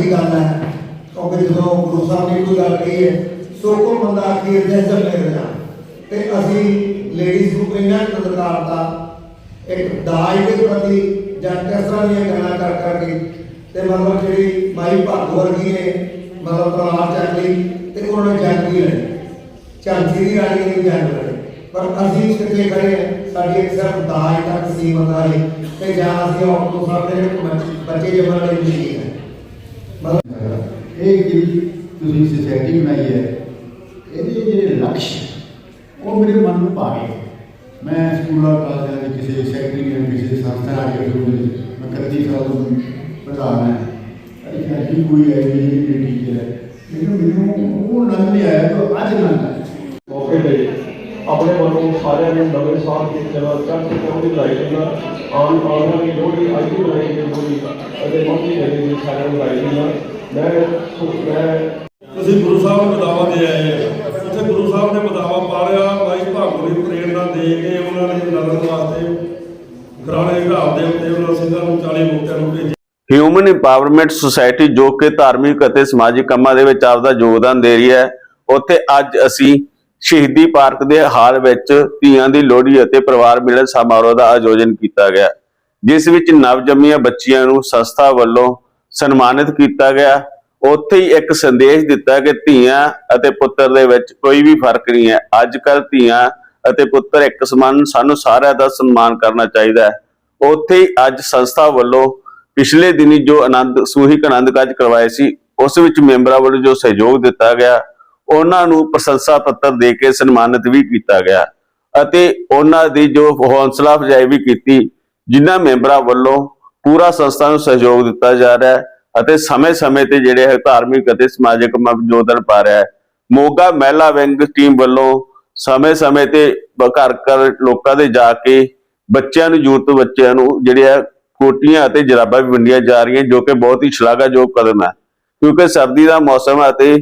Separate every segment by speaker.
Speaker 1: ਵੱਡੀ ਗੱਲ ਹੈ। ਕਿਉਂਕਿ ਜਦੋਂ ਗੁਰੂ ਸਾਹਿਬ ਨੇ ਕੋਈ ਗੱਲ ਕਹੀ ਹੈ, ਸੋ ਕੋ ਬੰਦਾ ਅਖੀਰ ਜੈਸਾ ਮਿਲ ਜਾ। ਤੇ ਅਸੀਂ ਲੇਡੀਜ਼ ਨੂੰ ਇਹਨਾਂ ਨੂੰ ਦਿੱਤਾ। ਇੱਕ ਦਾਜ ਦੇ ਪ੍ਰਤੀ ਜਾਂ ਕਿਸ ਤਰ੍ਹਾਂ ਦੀਆਂ ਗੱਲਾਂ ਕਰ ਕਰਕੇ ਤੇ ਮਤਲਬ ਜਿਹੜੀ ਮਾਈ ਭਾਗੋ ਵਰਗੀ ਨੇ, ਮਤਲਬ ਤਲਾਕ ਚੱਕ ਲਈ ਤੇ ਉਹਨਾਂ ਨੇ ਜੰਗ ਵੀ ਲੜੀ। ਝਾਂਸੀ ਦੀ ਰਾਣੀ ਨੇ ਵੀ ਜੰਗ ਲੜੀ। ਪਰ ਅਸੀਂ ਕਿੱਥੇ ਖੜੇ ਹਾਂ, ਸਾਡੀ ਇੱਕ ਸਿਰਫ ਦਾਜ ਤੱਕ ਸੀਮਤ ਆ ਰਹੀ ਤੇ ਜਾਂ ਅਸੀਂ ਔਰਤ ਤੋਂ ਸਾਹਮਣੇ ਬੱਚੇ ਜੰਮਣ ਲਈ ਨਹੀਂ ਹੈ ਮਤਲਬ
Speaker 2: ਇਹ ਜਿਹੜੀ ਤੁਸੀਂ ਸੁਸਾਇਟੀ ਬਣਾਈ ਹੈ ਇਹਦੇ ਜਿਹੜੇ ਲਕਸ਼ ਉਹ ਮੇਰੇ ਮਨ ਨੂੰ ਭਾਵੇ ਮੈਂ ਸਕੂਲਾਂ ਕਾਲਜਾਂ ਦੇ ਕਿਸੇ ਸੈਕਟਰੀ ਜਾਂ ਕਿਸੇ ਸੰਸਥਾ ਆ ਕੇ ਮੈਂ 31 ਸਾਲ ਤੋਂ ਪ੍ਰਧਾਨ ਹੈ ਅਰੇ ਅੱਜ ਕੋਈ ਹੈ ਜਿਹੜੀ ਟੀਚਰ ਹੈ ਮੈਨੂੰ ਮੈਨੂੰ ਉਹ ਨੰਦ ਨਹੀਂ ਆਇਆ ਤਾਂ ਅੱਜ ਨੰਦ ਆਇਆ
Speaker 3: ਮੌਕੇ ਤੇ ਆਪਣੇ ਵੱਲੋਂ ਸਾਰਿਆਂ ਨੂੰ ਨਵੇਂ ਸਾਲ ਦੀ ਜਨਾ ਚੜ੍ਹਦੀ ਕੌਮ ਦੀ ਲਾਈ ਜਾਂਦਾ। ਆਉਣ ਆਉਣ ਵਾਲੀ ਲੋਹੜੀ ਅੱਜ ਦੀ ਬਣਾਈ ਗਈ ਲੋਹੜੀ ਅਤੇ ਮੌਕੇ ਦੇ ਵੀ ਸਾਰਿਆਂ ਨੂੰ ਲਾਈ ਜਾਂਦਾ। ਮੈਂ ਮੈਂ
Speaker 4: ਅਸੀਂ ਗੁਰੂ ਸਾਹਿਬ ਨੂੰ ਬਦਾਵਾ ਦੇ ਆਏ ਹਾਂ ਉੱਥੇ ਗੁਰੂ ਸਾਹਿਬ ਨੇ ਬਦਾਵਾ ਪਾੜਿਆ ਮਾਈ ਭਾਗੋ ਦੀ ਪ੍ਰੇਰਣਾ ਦੇ ਕੇ ਉਹਨਾਂ ਨੇ ਲੜਨ ਵਾਸਤੇ ਗਰਾਣੇ ਘਾਟ ਦੇ ਉੱਤੇ ਉਹਨਾਂ ਸਿੰਘਾਂ ਨੂੰ 40 ਮੁਕਤਿਆਂ ਨੂੰ ਭੇਜਿਆ।
Speaker 5: ਹਿਊਮਨ ਇੰਪਾਵਰਮੈਂਟ ਸੁਸਾਇਟੀ ਜੋ ਕਿ ਧਾਰਮਿਕ ਅਤੇ ਸਮਾਜਿਕ ਕੰਮਾਂ ਦੇ ਵਿੱਚ ਆਪਦਾ ਯੋਗਦਾਨ ਦੇ ਰਹੀ ਹੈ ਉੱਥੇ ਅੱਜ ਅਸੀਂ ਸ਼ਹੀਦੀ ਪਾਰਕ ਦੇ ਹਾਲ ਵਿੱਚ ਧੀਆਂ ਦੀ ਲੋਹੜੀ ਅਤੇ ਪਰਿਵਾਰ ਮਿਲਣ ਸਮਾਰੋਹ ਦਾ ਆਯੋਜਨ ਕੀਤਾ ਗਿਆ, ਜਿਸ ਵਿੱਚ ਨਵਜੰਮੀਆਂ ਬੱਚੀਆਂ ਨੂੰ ਸੰਸਥਾ ਵੱਲੋਂ ਸਨਮਾਨਿਤ ਕੀਤਾ ਗਿਆ। ਉੱਥੇ ਹੀ ਇੱਕ ਸੰਦੇਸ਼ ਦਿੱਤਾ ਕਿ ਧੀਆਂ ਅਤੇ ਪੁੱਤਰ ਦੇ ਵਿੱਚ ਕੋਈ ਵੀ ਫ਼ਰਕ ਨਹੀਂ ਹੈ। ਅੱਜ ਕੱਲ੍ਹ ਧੀਆਂ ਅਤੇ ਪੁੱਤਰ ਇੱਕ ਸਮਾਨ ਸਾਨੂੰ ਸਾਰਿਆਂ ਦਾ ਸਨਮਾਨ ਕਰਨਾ ਚਾਹੀਦਾ ਹੈ। ਉੱਥੇ ਹੀ ਅੱਜ ਸੰਸਥਾ ਵੱਲੋਂ ਪਿਛਲੇ ਦਿਨੀ ਜੋ ਆਨੰਦ ਸੂਹਿਕ ਆਨੰਦ ਕਾਜ ਕਰਵਾਏ ਸੀ, ਉਸ ਵਿੱਚ ਮੈਂਬਰਾਂ ਵੱਲੋਂ ਜੋ ਸਹਿਯੋਗ ਦਿੱਤਾ ਗਿਆ ਉਹਨਾਂ ਨੂੰ ਪ੍ਰਸ਼ੰਸਾ ਪੱਤਰ ਦੇ ਕੇ ਸਨਮਾਨਿਤ ਵੀ ਕੀਤਾ ਗਿਆ ਅਤੇ ਉਹਨਾਂ ਦੀ ਜੋ ਹੌਸਲਾ ਅਫਜ਼ਾਈ ਵੀ ਕੀਤੀ, ਜਿਨ੍ਹਾਂ ਮੈਂਬਰਾਂ ਵੱਲੋਂ ਪੂਰਾ ਸੰਸਥਾ ਨੂੰ ਸਹਿਯੋਗ ਦਿੱਤਾ ਜਾ ਰਿਹਾ ਹੈ ਅਤੇ ਸਮੇਂ-ਸਮੇਂ ਤੇ ਜਿਹੜੇ ਹੈ ਧਾਰਮਿਕ ਅਤੇ ਸਮਾਜਿਕ ਕੰਮਾਂ ਪਾ ਰਿਹਾ ਹੈ। ਮੋਗਾ ਮਹਿਲਾ ਵਿੰਗ ਟੀਮ ਵੱਲੋਂ ਸਮੇਂ-ਸਮੇਂ ਤੇ ਘਰ ਘਰ ਲੋਕਾਂ ਦੇ ਜਾ ਕੇ ਬੱਚਿਆਂ ਨੂੰ ਜ਼ਰੂਰਤ ਬੱਚਿਆਂ ਨੂੰ ਜਿਹੜੇ ਹੈ ਕੋਟੀਆਂ ਅਤੇ ਜਰਾਬਾਂ ਵੀ ਵੰਡੀਆਂ ਜਾ ਰਹੀਆਂ, ਜੋ ਕਿ ਬਹੁਤ ਹੀ ਸ਼ਲਾਘਾਯੋਗ ਕਦਮ ਹੈ। ਕਿਉਂਕਿ ਸਰਦੀ ਦਾ ਮੌਸਮ ਹੈ ਅਤੇ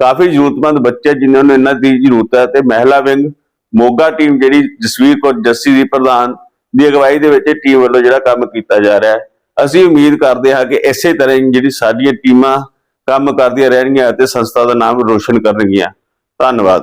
Speaker 5: ਕਾਫੀ ਜ਼ਰੂਰਤਮੰਦ ਬੱਚੇ ਜਿਨ੍ਹਾਂ ਨੂੰ ਇਹਨਾਂ ਦੀ ਜ਼ਰੂਰਤ ਹੈ ਤੇ ਮਹਿਲਾ ਵਿੰਗ, ਮੋਗਾ ਟੀਮ ਜਿਹੜੀ ਜਸਵੀਰ ਕੌਰ ਜੱਸੀ ਦੀ ਪ੍ਰਧਾਨ ਦੀ ਅਗਵਾਈ ਦੇ ਵਿੱਚ ਟੀਮ ਵੱਲੋਂ ਜਿਹੜਾ ਕੰਮ ਕੀਤਾ ਜਾ ਰਿਹਾ ਹੈ। ਅਸੀਂ ਉਮੀਦ ਕਰਦੇ ਹਾਂ ਕਿ ਇਸੇ ਤਰ੍ਹਾਂ ਹੀ ਜਿਹੜੀ ਸਾਡੀਆਂ ਟੀਮਾਂ ਕੰਮ ਕਰਦੀਆਂ ਰਹਿਣਗੀਆਂ ਅਤੇ ਸੰਸਥਾ ਦਾ ਨਾਮ ਰੋਸ਼ਨ ਕਰਨਗੀਆਂ। ਧੰਨਵਾਦ।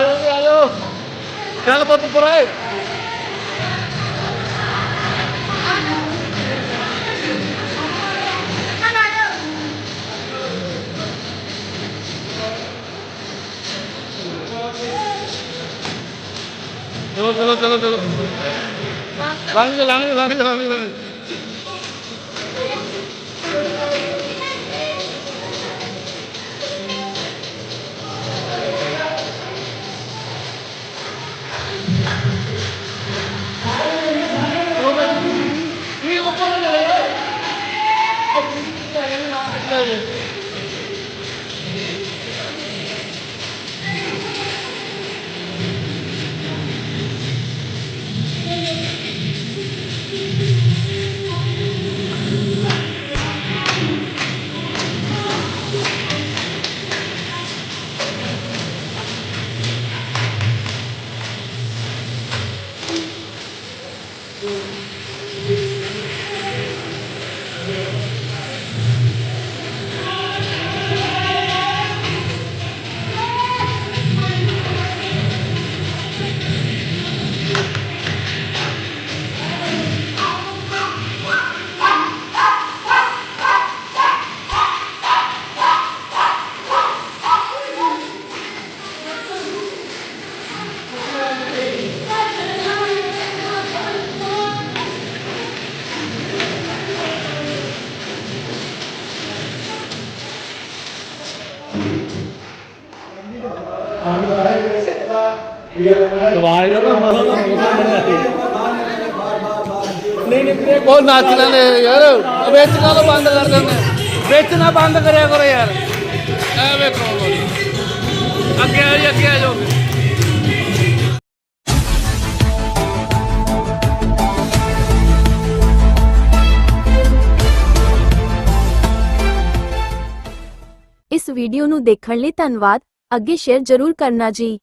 Speaker 6: Ayo, ayo. Kenapa foto perai? Tunggu, tunggu, tunggu, tunggu. Langsung, langsung, langsung, langsung, langsung. in ਆਵਾਜ਼ ਦਾ ਮਾਰਾ ਦਾ ਨਹੀਂ ਨਹੀਂ ਉਹ ਨੱਚ ਲੈਂਦੇ ਯਾਰ। ਵੇਚਣਾ ਤਾਂ ਬੰਦ ਕਰ ਦਿੰਦੇ। ਵੇਚਣਾ ਬੰਦ ਕਰਿਆ ਕਰੋ ਯਾਰ। ਐ ਵੇਖੋ ਅੱਗੇ ਆ ਜੀ, ਅੱਗੇ ਆ ਜਾਓ।
Speaker 7: ਵੀਡੀਓ ਨੂੰ ਦੇਖਣ ਲਈ ਧੰਨਵਾਦ। ਅੱਗੇ ਸ਼ੇਅਰ ਜ਼ਰੂਰ ਕਰਨਾ ਜੀ।